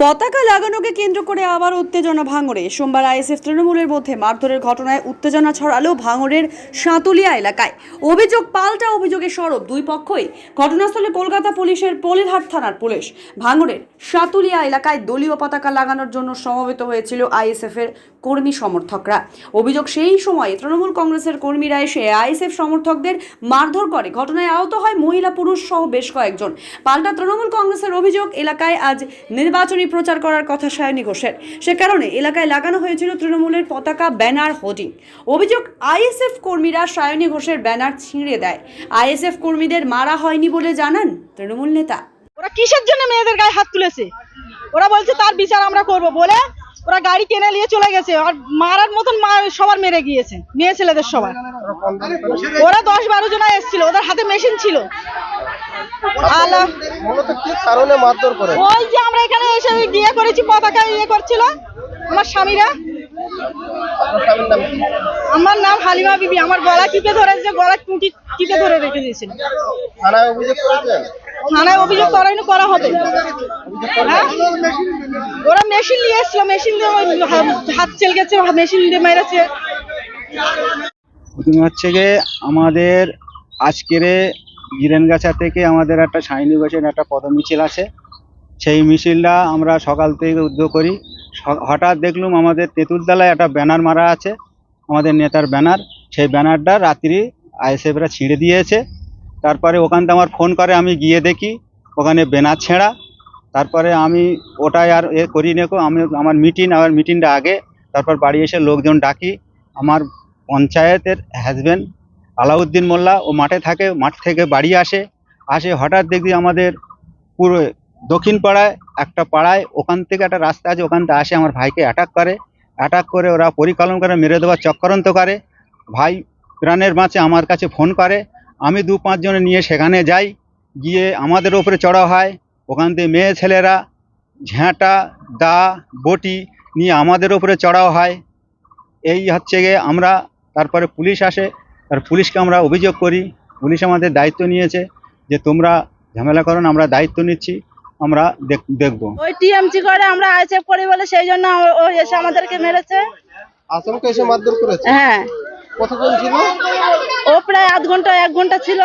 পতাকা লাগানোকে কেন্দ্র করে আবার উত্তেজনা ভাঙড়ে। সোমবার আইএসএফ তৃণমূলের মধ্যে মারধরের ঘটনায় উত্তেজনা ছড়ালো ভাঙড়ের সাঁতুলিয়া এলাকায়। অভিযোগ পাল্টা অভিযোগে সরব দুই পক্ষই। ঘটনাস্থলে কলকাতা পুলিশের পলিরহাট থানার পুলিশ। ভাঙড়ের সাঁতুলিয়া এলাকায় দলীয় পতাকা লাগানোর জন্য সমবেত হয়েছিল আইএসএফ এর কর্মী সমর্থকরা। অভিযোগ সেই সময়ে তৃণমূল কংগ্রেসের কর্মীরা এসে আইএসএফ সমর্থকদের মারধর করে। ঘটনায় আহত হয় মহিলা পুরুষ সহ বেশ কয়েকজন। পাল্টা তৃণমূল কংগ্রেসের অভিযোগ, এলাকায় আজ নির্বাচনী প্রচার করার কথা সায়নী ঘোষের। সে কারণে এলাকায় লাগানো হয়েছিল তৃণমূলের পতাকা ব্যানার হোর্ডিং। অভিযোগ আইএসএফ কর্মীরা সায়নী ঘোষের ব্যানার ছিঁড়ে দেয়। আইএসএফ কর্মীদের মারা হয়নি বলে জানান তৃণমূল নেতা। ওরা কিসের জন্য মেয়েদের গায়ে হাত তুলেছে? ওরা বলছে তার বিচার আমরা করব বলে ওরা গাড়ি কিনে নিয়ে চলে গেছে। আর মারার মতন সবার মেরে গিয়েছে মেয়ে ছেলেদের সবার। ওরা দশ বারো জন এসেছিল ওদের হাতে মেশিন ছিল। আলা মূলত কি কারণে মারধর করে? ওই যে এসে গিয়ে করেছি পতাকা ইয়ে করছিল আমার স্বামীরা। আপনার স্বামীর নাম কি? আমার নাম হালিমা বিবি আমার গলা টিপে ধরেছে গলা টুটি টিপে ধরে রেখে দিয়েছিল। থানায় অভিযোগ করেছেন? থানায় অভিযোগ করাইনি করা হবে। হ্যাঁ? ওরা মেশিন নিয়ে এসছিল মেশিন দিয়ে হাত চেলকেছে মেশিন দিয়ে মেরেছে। প্রথমে হচ্ছে গিয়ে আমাদের আজকের গিরেনগাছা থেকে আমাদের একটা সাইনি গোছের একটা পদমিছিল আছে। সেই মিছিলটা আমরা সকাল থেকে উদ্যোগ করি। হঠাৎ দেখলুম আমাদের তেঁতুলতলায় একটা ব্যানার মারা আছে, আমাদের নেতার ব্যানার। সেই ব্যানারটা রাত্রি আইএসএফরা ছিঁড়ে দিয়েছে। তারপরে ওখান থেকে আমার ফোন করে, আমি গিয়ে দেখি, ওখানে ব্যানার ছেঁড়া। তারপরে আমি ওটাই আর এ করি নেকো আমি আমার মিটিং আমার মিটিংটা আগে। তারপর বাড়ি এসে লোকজন ডাকি। আমার পঞ্চায়েতের হাজবেন্ড আলাউদ্দিন মোল্লা, ও মাঠে থাকে, মাঠ থেকে বাড়ি আসে। আসে হঠাৎ দেখি আমাদের পুরো দক্ষিণ পাড়ায়, একটা পাড়ায়, ওখান থেকে একটা রাস্তা আছে, ওখান থেকে আসে আমার ভাইকে অ্যাটাক করে। অ্যাটাক করে ওরা পরিকলন করে মেরে দেওয়ার চক্রান্ত করে। ভাই প্রাণের বাঁচে আমার কাছে ফোন করে। আমি দু পাঁচজনে নিয়ে সেখানে যাই। গিয়ে আমাদের ওপরে চড়া হয়। ওখান থেকে মেয়ে ছেলেরা ঝ্যাঁটা দা, বটি নিয়ে আমাদের ওপরে চড়াও হয়। এই হচ্ছে গিয়ে আমরা, তারপরে পুলিশ আসে। আর পুলিশকে আমরা অভিযোগ করি। পুলিশ আমাদের দায়িত্ব নিয়েছে যে তোমরা ঝামেলা করো আমরা দায়িত্ব নিচ্ছি। আমরা দেখ- দেখব। ওই টিএমসি করে আমরা আইসেফ করি বলে সেই জন্য ও- এসে আমাদেরকে মেরেছে। আচমকা এসে মারধর করেছে? হ্যাঁ। কতজন ছিল? ও প্রায় আধ ঘণ্টা এক ঘণ্টা ছিল।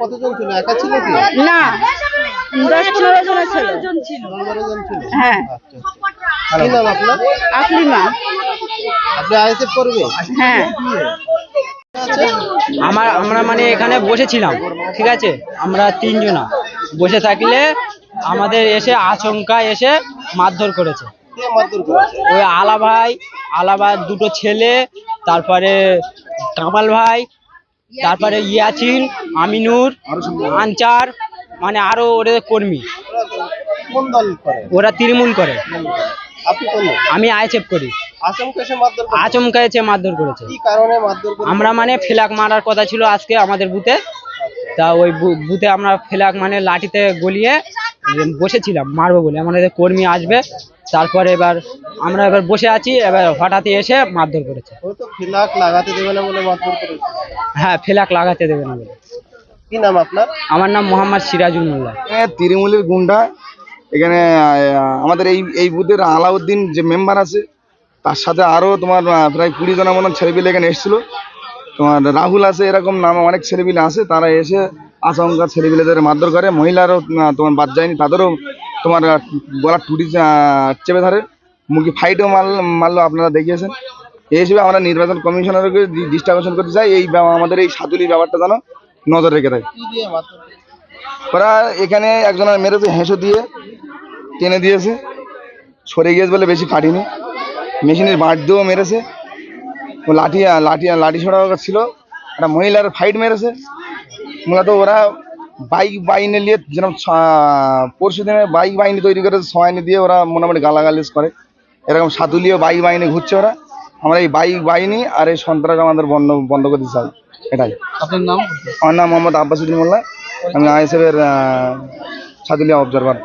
কতজন ছিল? একা ছিল কি? না দশ পনেরো জন ছিল। পনেরো জন ছিল হ্যাঁ। কি নাম আপনার? আকলিমা আপনি আইএসএফ করবে হ্যাঁ। আমার আমরা মানে এখানে বসেছিলাম ঠিক আছে? আমরা তিনজনা। বসে থাকলে আমাদের এসে আচমকা এসে মারধর করেছে। ওই আলা ভাই আলা ভাই দুটো ছেলে তারপরে কামাল ভাই তারপরে ইয়াচিন আমিনুর আনচার মানে আরও ওদের কর্মী। ওরা তৃণমূল করে? আমি আইচেপ করি। আচমকা এসে মারধর করেছে? আমরা মানে ফ্ল্যাগ মারার কথা ছিল আজকে আমাদের বুথে। তা ওই বুথে আমরা ফ্ল্যাগ মানে লাঠিতে গলিয়ে বসেছিলাম মারবো বলে। আমাদের কর্মী আসবে তারপরে এবার আমরা এবার বসে আছি এবার হঠাৎ এসে মারধর করেছে। ও ফিলাক লাগাতে দেবে না বলে মারধর করেছে। হ্যাঁ ফ্ল্যাগ লাগাতে দেবে না বলে। কি নাম আপনার? আমার নাম মোহাম্মদ সিরাজুল মোল্লা। তৃণমূলের গুন্ডা। এখানে আমাদের এই এই বুথের আলাউদ্দিন যে মেম্বার আছে তার সাথে আরও তোমার প্রায় কুড়ি জনের মতন ছেলেপিলে এখানে এসেছিল। তোমার রাহুল আছে এরকম নাম অনেক ছেলেপিলে আছে তারা এসে আচমকা ছেলেপিলেদের মারধর করে। মহিলারও তোমার বাদ যায়নি, তাদেরও তোমার গলার টুটি চেপে ধরে। মুখে ফাইটও মাল মারলো, আপনারা দেখিয়েছেন। এই হিসেবে আমরা নির্বাচন কমিশনারকে ডিস্ট্রাকশন করতে চাই। এই আমাদের এই সাতুলি ব্যাপারটা যেন নজর রেখে দেয়? ওরা এখানে একজনের মেরেছে, হেঁসো দিয়ে টেনে দিয়েছে। সরে গিয়েছে বলে বেশি কাটিনি। মেশিনের বাঁট দিয়েও মেরেছে। লাঠি লাঠি লাঠি ছোড়া ছিল। একটা মহিলার ফাইট মেরেছে। মূলত ওরা বাইক বাইনে নিয়ে যেরকম পরশু দিনে বাইক বাহিনী তৈরি করে সবাইনি দিয়ে ওরা মোটামুটি গালাগালিজ করে। এরকম সাতুলিও বাইক বাহিনী ঘুরছে ওরা। আমরা এই বাইক বাহিনী আর এই সন্ত্রাস আমাদের বন্ধ বন্ধ করতে চাই এটাই। আপনার নাম? আমার নাম মোহাম্মদ আব্বাসুদ্দিন মোল্লা। আমি আইএসএফের সাদুলিয়া অবজারভার